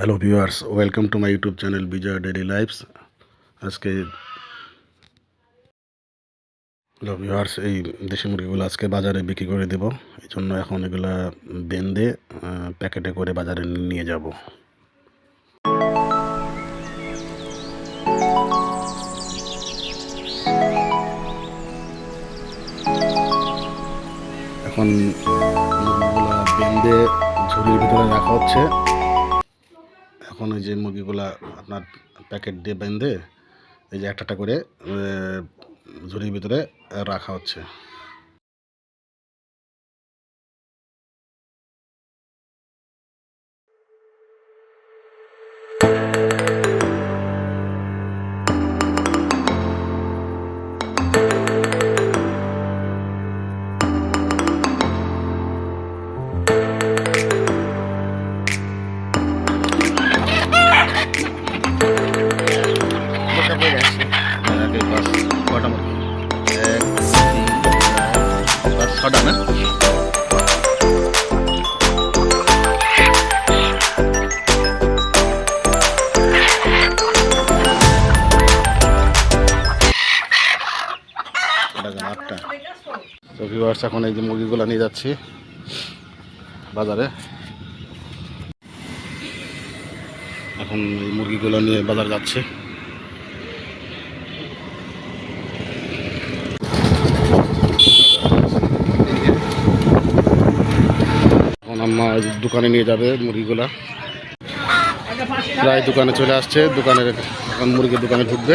Hello viewers welcome to my YouTube channel Bijoy daily life's আজকে hello viewers এই দেশি মুরগিগুলো আজকে বাজারে বিক্রি করে দেব। এই জন্য এখন এগুলা বেঁধে প্যাকেটে করে বাজারে নিয়ে যাব। এখন মুরগিগুলা বেঁধে ঝুড়ির ভিতরে রাখা হচ্ছে। এখন ওই যে মুরগিগুলা আপনার প্যাকেট দিয়ে বেঁধে, এই যে একটা করে ঝুড়ির ভিতরে রাখা হচ্ছে। কটা ছটা, না? এখন এই যে মুরগিগুলো নিয়ে যাচ্ছি বাজারে। এখন এই মুরগিগুলো নিয়ে বাজার যাচ্ছে এখন আম্মা ওই যে দোকানে নিয়ে যাবে মুরগিগুলা। প্রায় দোকানে চলে আসছে দোকানে এখন মুরগির দোকানে ঢুকবে।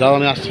যাও, আমি আসছি।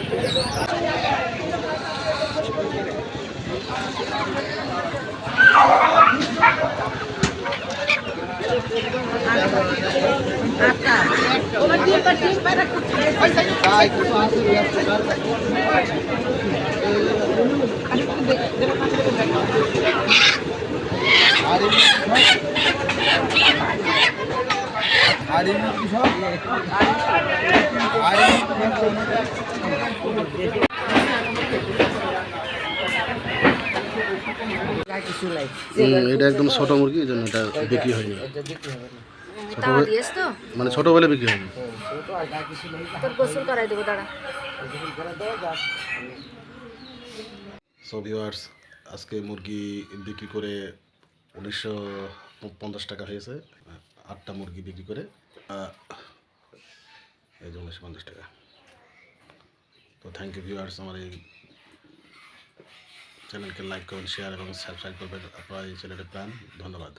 এটা একদম ছোট মুরগি এই জন্য এটা বিক্রি হয়নি। হয়ে- মানে ছোট বলে বিক্রি হয়নি। সো ভিউয়ার্স আজকে মুরগি বিক্রি করে উনিশশো পঞ্চাশ টাকা হয়েছে। আটটা মুরগি বিক্রি করে। এই যে উনিশশো পঞ্চাশ টাকা। তো থ্যাংক ইউ ভিউয়ার্স আমার এই চ্যানেলকে লাইক করুন শেয়ার এবং সাবস্ক্রাইব করবেন। আপনার এই চ্যানেলের প্ল্যান ধন্যবাদ।